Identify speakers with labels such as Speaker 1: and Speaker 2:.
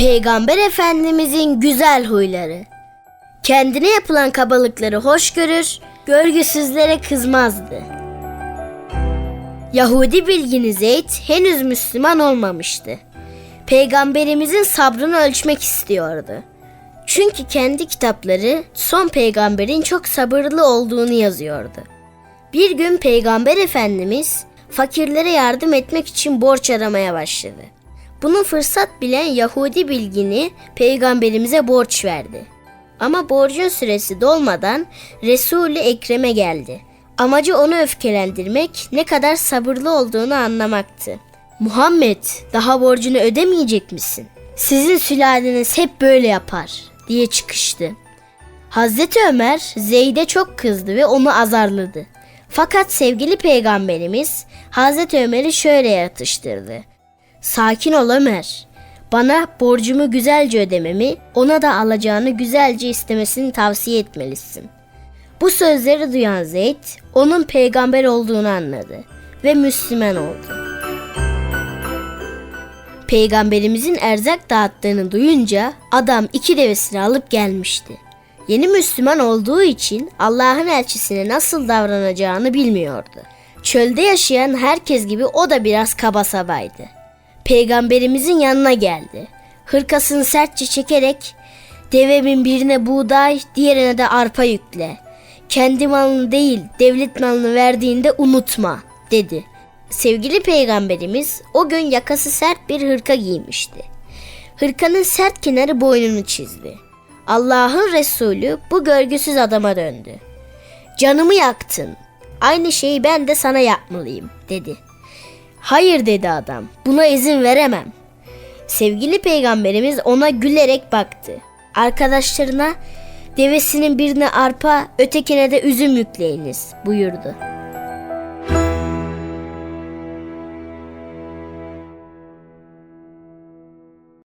Speaker 1: Peygamber Efendimizin güzel huyları. Kendine yapılan kabalıkları hoş görür, görgüsüzlere kızmazdı. Yahudi bilgini Zeyd henüz Müslüman olmamıştı. Peygamberimizin sabrını ölçmek istiyordu. Çünkü kendi kitapları son peygamberin çok sabırlı olduğunu yazıyordu. Bir gün Peygamber Efendimiz fakirlere yardım etmek için borç aramaya başladı. Bunu fırsat bilen Yahudi bilgini peygamberimize borç verdi. Ama borcun süresi dolmadan Resul-i Ekrem'e geldi. Amacı onu öfkelendirmek, ne kadar sabırlı olduğunu anlamaktı. Muhammed, daha borcunu ödemeyecek misin? Sizin sülaleniz hep böyle yapar, diye çıkıştı. Hazreti Ömer Zeyd'e çok kızdı ve onu azarladı. Fakat sevgili peygamberimiz Hazreti Ömer'i şöyle yatıştırdı. Sakin ol Ömer. Bana borcumu güzelce ödememi, ona da alacağını güzelce istemesini tavsiye etmelisin. Bu sözleri duyan Zeyd, onun peygamber olduğunu anladı ve Müslüman oldu. Peygamberimizin erzak dağıttığını duyunca adam iki devesini alıp gelmişti. Yeni Müslüman olduğu için Allah'ın elçisine nasıl davranacağını bilmiyordu. Çölde yaşayan herkes gibi o da biraz kaba sabaydı. Peygamberimizin yanına geldi. Hırkasını sertçe çekerek devemin birine buğday, diğerine de arpa yükle. Kendi malını değil, devlet malını verdiğinde unutma, dedi. Sevgili peygamberimiz o gün yakası sert bir hırka giymişti. Hırkanın sert kenarı boynunu çizdi. Allah'ın Resulü bu görgüsüz adama döndü. Canımı yaktın. Aynı şeyi ben de sana yapmalıyım dedi. Hayır dedi adam. Buna izin veremem. Sevgili peygamberimiz ona gülerek baktı. Arkadaşlarına devesinin birine arpa, ötekine de üzüm yükleyiniz buyurdu.